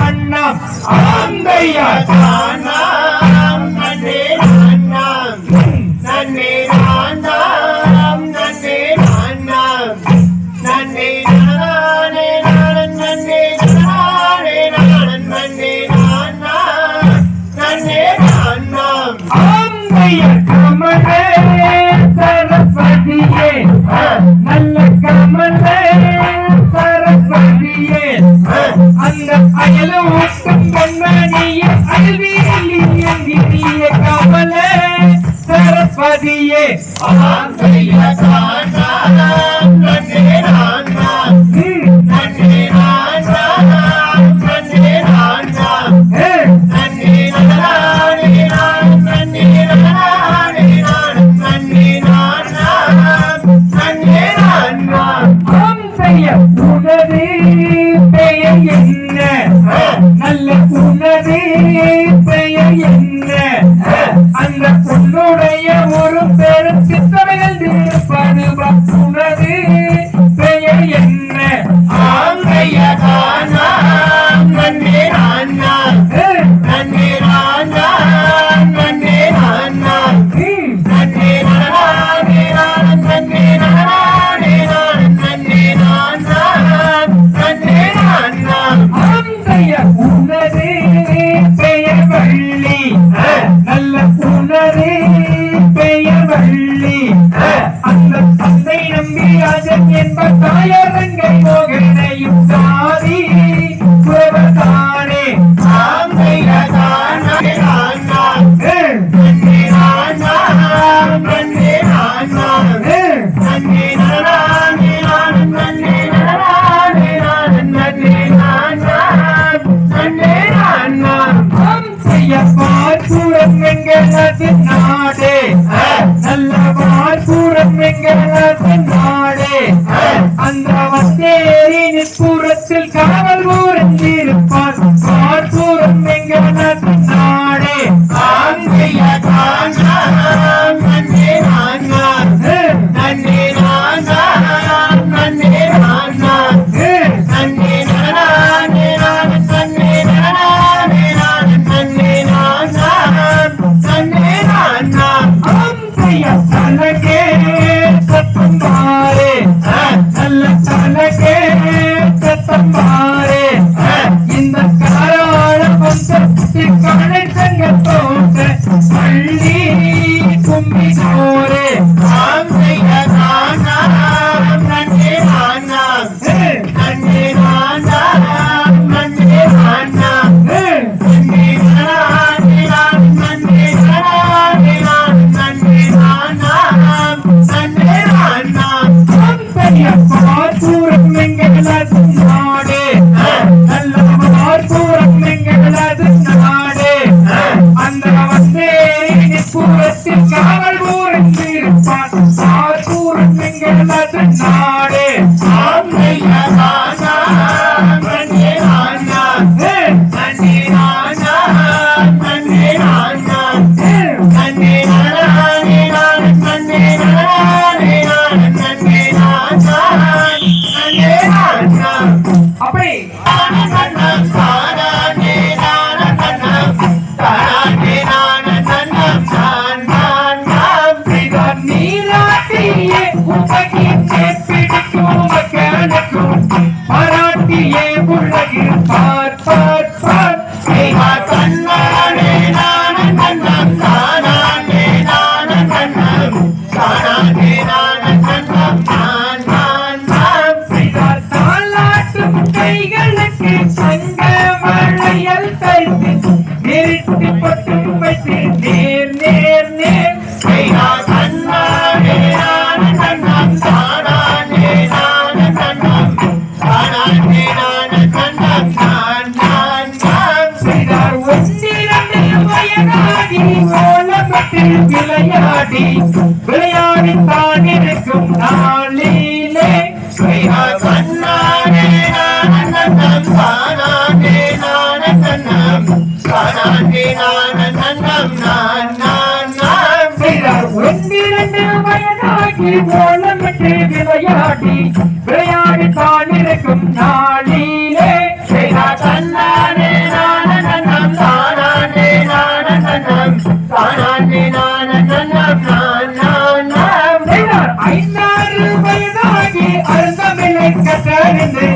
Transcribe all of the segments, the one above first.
அண்ணா ஆந்தையா தானா महान सैया அந்த வந்தேரி நிற்புறத்தில் காண கனெக்ஷன் எப்போ நாடு ஆன்மீக காற்றில் விளையாடி விளையாடி இருக்கும் நாளிலே. கண்ணானே நானந்தம் தானானே நானந்தம் தானானே நானந்தம் நான் ஒன்றிரண்டு வயதாகி ஓலமிட்டு விளையாடி விளையாடி இருக்கும் நாள் Sunny Day.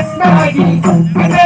ஆ நான்